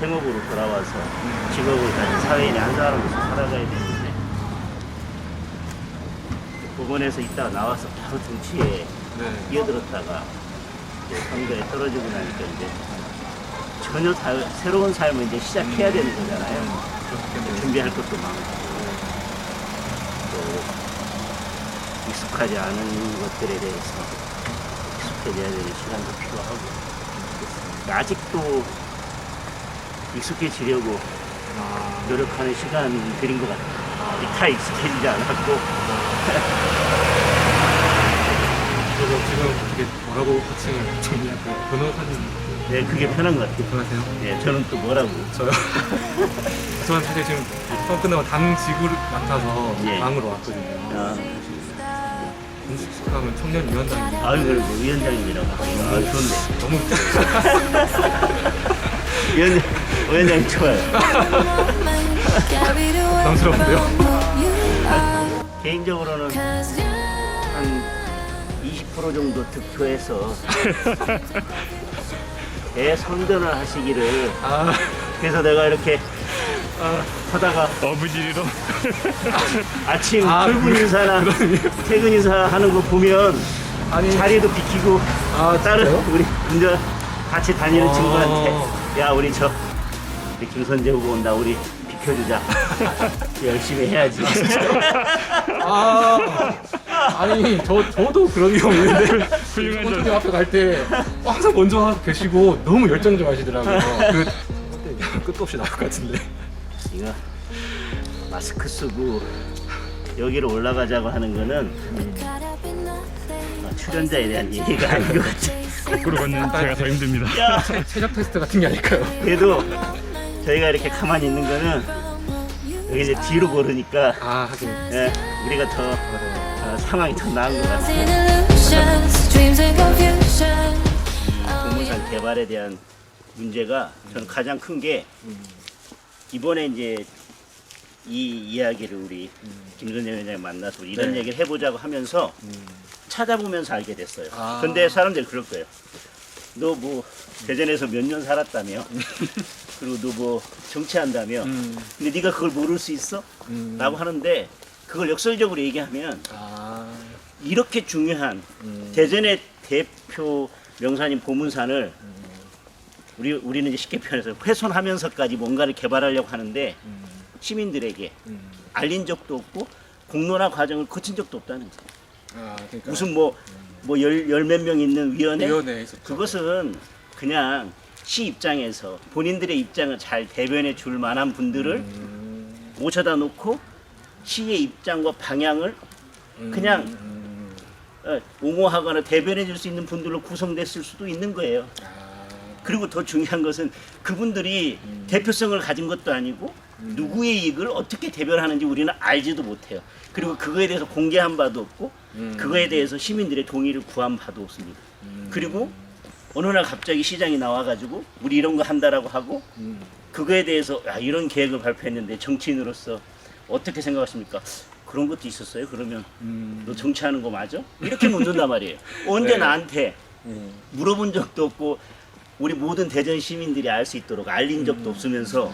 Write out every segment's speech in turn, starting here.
생업으로 돌아와서 직업을 가진 사회인의 한 사람으로서 살아가야 되는데 법원에서 있다가 나와서 바로 정치에 네. 끼어들었다가 이제 선거에 떨어지고 나니까 이제 전혀 사- 새로운 삶을 이제 시작해야 되는 거잖아요. 그렇겠네요. 준비할 것도 많고 또 익숙하지 않은 것들에 대해서 익숙해져야 되는 시간도 필요하고 그렇습니다. 아직도 익숙해지려고 아, 노력하는 시간들인 것 같아요. 다 익숙해지지 않았고 그래서 지금 어떻게 뭐라고 호칭을 정리할까요? 변호사님 네, 그게 편한 것 같아요. 편하세요? 네, 저는 또 뭐라고 저요? 저는 사실 지금 수업 끝나고 당 지구를 맡아서 예. 당으로 왔거든요. 아, 공식 수감은 청년 위원장입니다. 아유, 그래, 뭐 위원장님이라고. 아, 좋네. 너무 위원장, 위원장님 좋아요. 개인적으로는 한 20% 정도 득표해서 대선전을 하시기를 아, 그래서 내가 이렇게 하다가 어부지리로? 아침 아, 출근 인사나 퇴근 인사 하는 거 보면 아니. 자리도 비키고 아, 다른 진짜요? 우리 운전 같이 다니는 아. 친구한테 야 우리 저 우리 김선재 후보 온다. 우리 비켜주자. 열심히 해야지. 아, 아니 저 저도 그런 경우 있는데. 훌륭한 전 앞에 갈 때 항상 먼저 계시고 너무 열정적 하시더라고요. 그 끝도 없이 나올 것 같은데. 이거 마스크 쓰고 여기로 올라가자고 하는 거는 어, 출연자에 대한 예의가 아닌 것 같아 거꾸로 걷는 제가 더 힘듭니다. 야 체력 테스트 같은 게 아닐까요? 그래도 저희가 이렇게 가만히 있는 거는 여기 이제 뒤로 걸으니까 아 하긴 예, 우리가 더. 어, 상황이 더 나은 것 같아요. 동물산 개발에 대한 문제가 저는 가장 큰 게 이번에 이제 이 이야기를 우리 김선재 위원장님 만나서 이런 네. 얘기를 해보자고 하면서 찾아보면서 알게 됐어요. 아. 근데 사람들이 그럴 거예요. 너 뭐 대전에서 몇 년 살았다며? 그리고 너 뭐 정치한다며? 음, 근데 네가 그걸 모를 수 있어? 음. 라고 하는데 그걸 역설적으로 얘기하면 아, 이렇게 중요한 음. 대전의 대표 명산인 보문산을 우리 우리는 이제 쉽게 표현해서 훼손하면서까지 뭔가를 개발하려고 하는데 음, 시민들에게 음. 알린 적도 없고 공론화 과정을 거친 적도 없다는 거예요. 아, 그러니까. 무슨 뭐 뭐열열몇 명 있는 위원회? 있었죠. 그것은 그냥 시 입장에서 본인들의 입장을 잘 대변해 줄 만한 분들을 음, 모셔다 놓고 시의 입장과 방향을 음, 그냥 음, 어, 옹호하거나 대변해 줄 수 있는 분들로 구성됐을 수도 있는 거예요. 아, 그리고 더 중요한 것은 그분들이 대표성을 가진 것도 아니고 누구의 이익을 어떻게 대변하는지 우리는 알지도 못해요. 그리고 그거에 대해서 공개한 바도 없고 음. 그거에 대해서 시민들의 동의를 구한 바도 없습니다. 그리고 어느 날 갑자기 시장이 나와가지고 우리 이런 거 한다라고 하고 음. 그거에 대해서 야, 이런 계획을 발표했는데 정치인으로서 어떻게 생각하십니까? 그런 것도 있었어요. 그러면 음. 너 정치하는 거 맞아? 이렇게 묻는단 말이에요. 언제 네. 나한테 음. 물어본 적도 없고 우리 모든 대전 시민들이 알 수 있도록 알린 적도 없으면서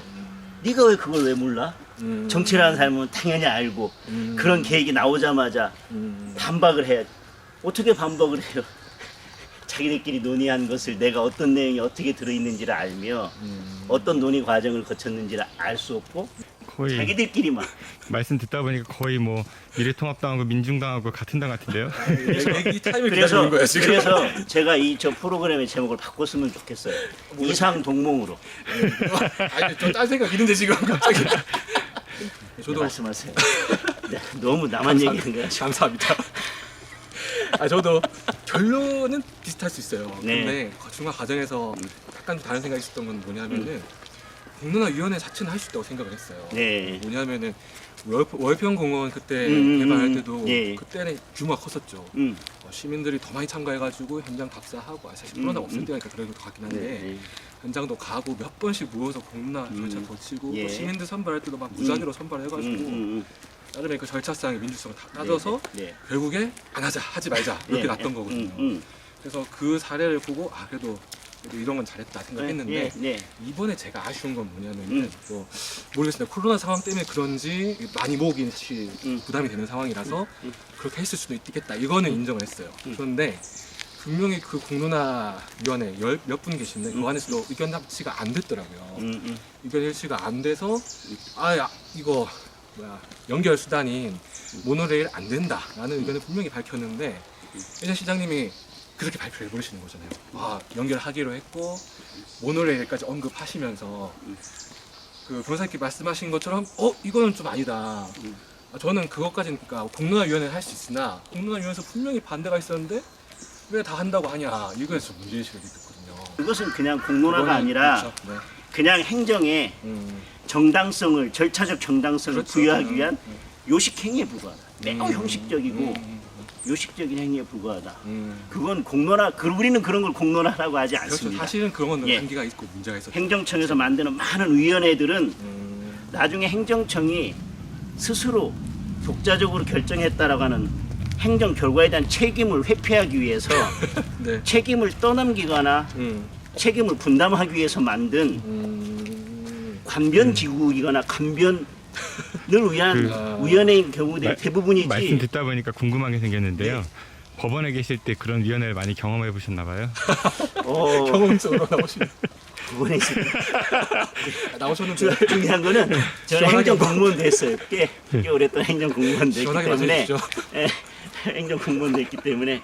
네가 왜 그걸 왜 몰라? 음. 정치라는 삶은 당연히 알고 음. 그런 계획이 나오자마자 음. 반박을 해야 어떻게 반박을 해요? 자기들끼리 논의한 것을 내가 어떤 내용이 어떻게 들어있는지를 알며 음. 어떤 논의 과정을 거쳤는지를 알 수 없고 거의 자기들끼리만 말씀 듣다 보니까 거의 뭐 미래통합당하고 민중당하고 같은 당 같은데요. 이 타임을 그래서 기다리는 거야 지금. 그래서 제가 이 저 프로그램의 제목을 바꿨으면 좋겠어요. 이상 동몽으로 아니 저딴 생각 있는데 지금 갑자기. 네, 저도 말씀하세요. 네, 너무 나만 얘기하는 거야. 감사합니다. 아 저도 결론은 비슷할 수 있어요. 네. 근데 중간 과정에서 약간 다른 생각이 있었던 건 뭐냐면은 공론화위원회 자체는 할 수 있다고 생각을 했어요. 네. 뭐냐면은 월, 월평공원 그때 음, 음, 개발할 음. 때도 예. 그때는 규모가 컸었죠. 음. 어, 시민들이 더 많이 참가해가지고 현장 답사하고 아, 사실 음, 코로나 없을 음. 때니까 그래도 더 같긴 한데 네. 현장도 가고 몇 번씩 모여서 공론화 음. 절차 거치고 예. 또 시민들 선발할 때도 막 무작위로 선발해가지고 음, 음, 나름의 그 절차상의 민주성을 다 음. 따져서 네, 네. 결국에 안 하자 하지 말자 이렇게 네, 났던 네. 거거든요. 음, 음. 그래서 그 사례를 보고 아 그래도 그래도 이런 건 잘했다 생각했는데 네, 네. 이번에 제가 아쉬운 건 뭐냐면은 음. 뭐 모르겠습니다. 코로나 상황 때문에 그런지 많이 모으긴 사실 음. 부담이 되는 상황이라서 음. 그렇게 했을 수도 있겠다. 이거는 인정을 했어요. 음. 그런데 분명히 그 공론화 위원회 몇 분 계신데 음. 그 안에서도 의견 합치가 안 됐더라고요. 음, 음. 의견 일치가 안 돼서 아 야, 이거 뭐야 연결 수단인 모노레일 안 된다라는 의견을 분명히 밝혔는데 예전 시장님이 그렇게 발표를 해버리시는 거잖아요. 아 연결하기로 했고 모노레일까지 언급하시면서 그 변호사님께 말씀하신 것처럼 어 이거는 좀 아니다. 음. 아, 저는 그것까지는 그러니까 공론화위원회를 할수 있으나 공론화위원회에서 분명히 반대가 있었는데 왜 다 한다고 하냐 이거에서 좀 문제의식을 느꼈거든요. 그것은 그냥 공론화가 그거는 아니라 그렇죠. 네. 그냥 행정에 음, 정당성을 절차적 정당성을 그렇죠. 부여하기 음, 위한 음. 요식 행위에 불과하다. 매우 음, 형식적이고 음, 요식적인 행위에 불과하다. 음. 그건 공론화, 그 우리는 그런 걸 공론화라고 하지 그렇죠. 않습니다. 사실은 그런 건 예. 한계가 있고 문제가 있었죠. 행정청에서 만드는 많은 위원회들은 음, 나중에 행정청이 스스로 독자적으로 결정했다라고 하는 행정 결과에 대한 책임을 회피하기 위해서 네. 책임을 떠넘기거나 음, 책임을 분담하기 위해서 만든 음, 관변 기구이거나 관변을 위한 그- 위원회인 경우들이 말- 대부분이지. 말씀 듣다 보니까 궁금한 게 생겼는데요. 법원에 계실 때 그런 위원회를 많이 경험해 보셨나 봐요. 어, 경험적으로 그번에 있을 때 나오셨는데. 주- 중요한 거는 저는 시원하게 행정 공무원도 했어요. 꽤, 꽤 오랫동안 행정 공무원 됐기 시원하게 때문에. 말씀해 주시죠. 예, 행정 공무원 됐기 때문에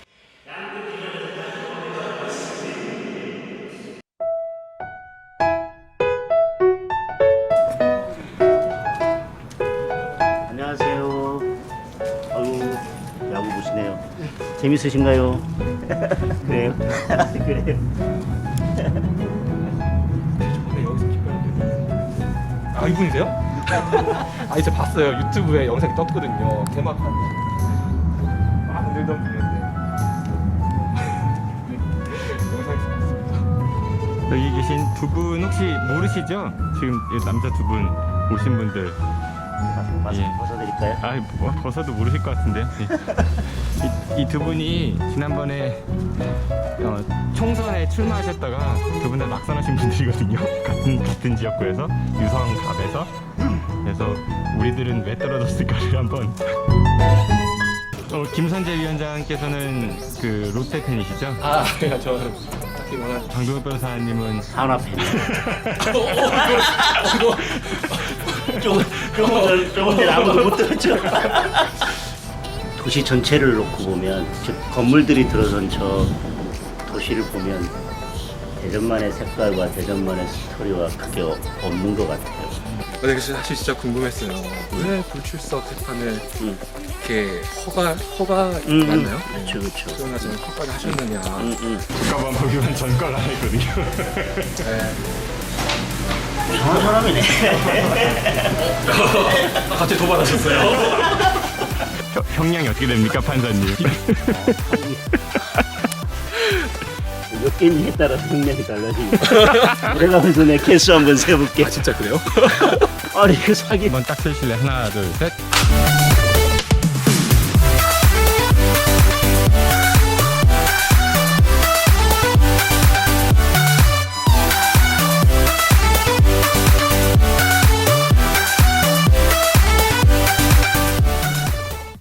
재밌으신가요? 그래요? 그래요? 네, 여기서 기뻐요. 아 이분이세요? 아 이제 봤어요 유튜브에 영상이 떴거든요 개막한 막 흔들던 분인데 영상에서 봤습니다 여기 계신 두 분 혹시 모르시죠? 지금 이 남자 두 분 오신 분들. 마스크 예. 벗어드릴까요? 아, 뭐 벗어도 모르실 것 같은데. 이두 분이 지난번에 어, 총선에 출마하셨다가 두 분 다 낙선하신 분들이거든요. 같은 같은 지역구에서 유성 갑에서. 그래서 우리들은 왜 떨어졌을까를 한번. 어, 김선재 위원장께서는 그 롯데 팬이시죠? 아 제가 저는 딱히 원하는 장동현 변호사님은 하나 팬. 조금 조금 전 조금 전에 아무도 못 들었죠. 도시 전체를 놓고 보면 즉 건물들이 들어선 저 도시를 보면 대전만의 색깔과 대전만의 스토리와 그게 어- 없는 것 같아요. 근데 그 사실 진짜 궁금했어요 왜 불출석 재판을 음. 이렇게 허가 허가 음, 맞나요? 그렇죠, 그렇죠. 수영하지 허가를 하셨느냐 음, 음. 국가만 보기만 전과가 했거든요. 네. 이상한 사람이네. 갑자기 도발하셨어요? 형- 형량이 어떻게 됩니까 판사님? 몇 개인지에 따라서 흥량이 달라지니까. 내가면서 내 개수 한번 세볼게. 아 진짜 그래요? 아니 그 사기 한번 딱 세실래 하나 둘 셋.